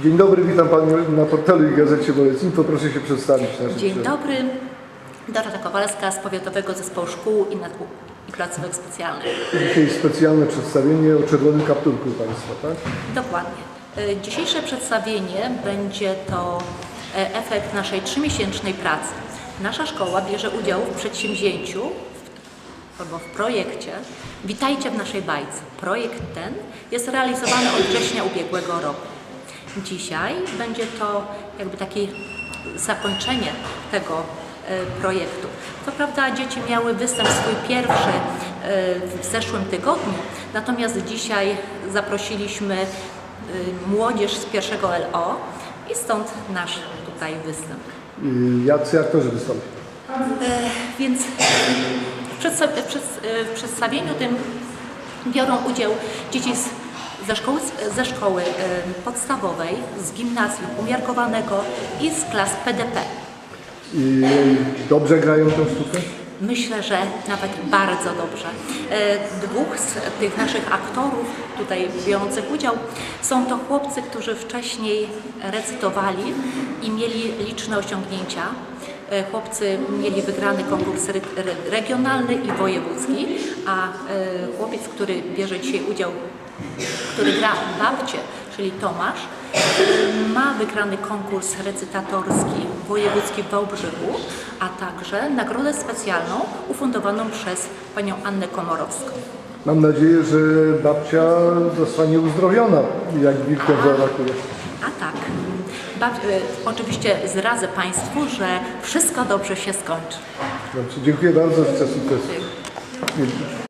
Dzień dobry, witam Panią na portalu i Gazecie Bolecin. Poproszę się przedstawić Dzień dobry. Dorota Kowalska z Powiatowego Zespołu Szkół i, Nad- i Placówek Specjalnych. Dzisiaj specjalne przedstawienie o czerwonym kapturku Państwa, tak? Dokładnie. Y, Dzisiejsze przedstawienie będzie to e, efekt naszej trzymiesięcznej pracy. Nasza szkoła bierze udział w przedsięwzięciu albo w projekcie Witajcie w naszej bajce. Projekt ten jest realizowany od września ubiegłego roku. Dzisiaj będzie to jakby takie zakończenie tego e, projektu. Co prawda dzieci miały występ swój pierwszy e, w zeszłym tygodniu, natomiast dzisiaj zaprosiliśmy e, młodzież z pierwszego LO i stąd nasz tutaj występ. I Jacy aktorzy wystąpią? Więc w przedstawieniu tym biorą udział dzieci z, ze, szkoły, ze szkoły podstawowej, z gimnazjum umiarkowanego i z klas PDP. I dobrze grają tę sztukę? Myślę, że nawet bardzo dobrze. E, Dwóch z tych naszych aktorów tutaj biorących udział są to chłopcy, którzy wcześniej recytowali i mieli liczne osiągnięcia. E, Chłopcy mieli wygrany konkurs regionalny i wojewódzki, a e, chłopiec, który bierze dzisiaj udział, który gra babcie, czyli Tomasz, e, ma wygrany konkurs recytatorski wojewódzki w Wałbrzychu, a także nagrodę specjalną ufundowaną przez panią Annę Komorowską. Mam nadzieję, że babcia zostanie uzdrowiona, jak wilkiem zaatakuje. E, oczywiście zradzę Państwu, że wszystko dobrze się skończy. Dobrze, dziękuję bardzo, życzę sukcesu.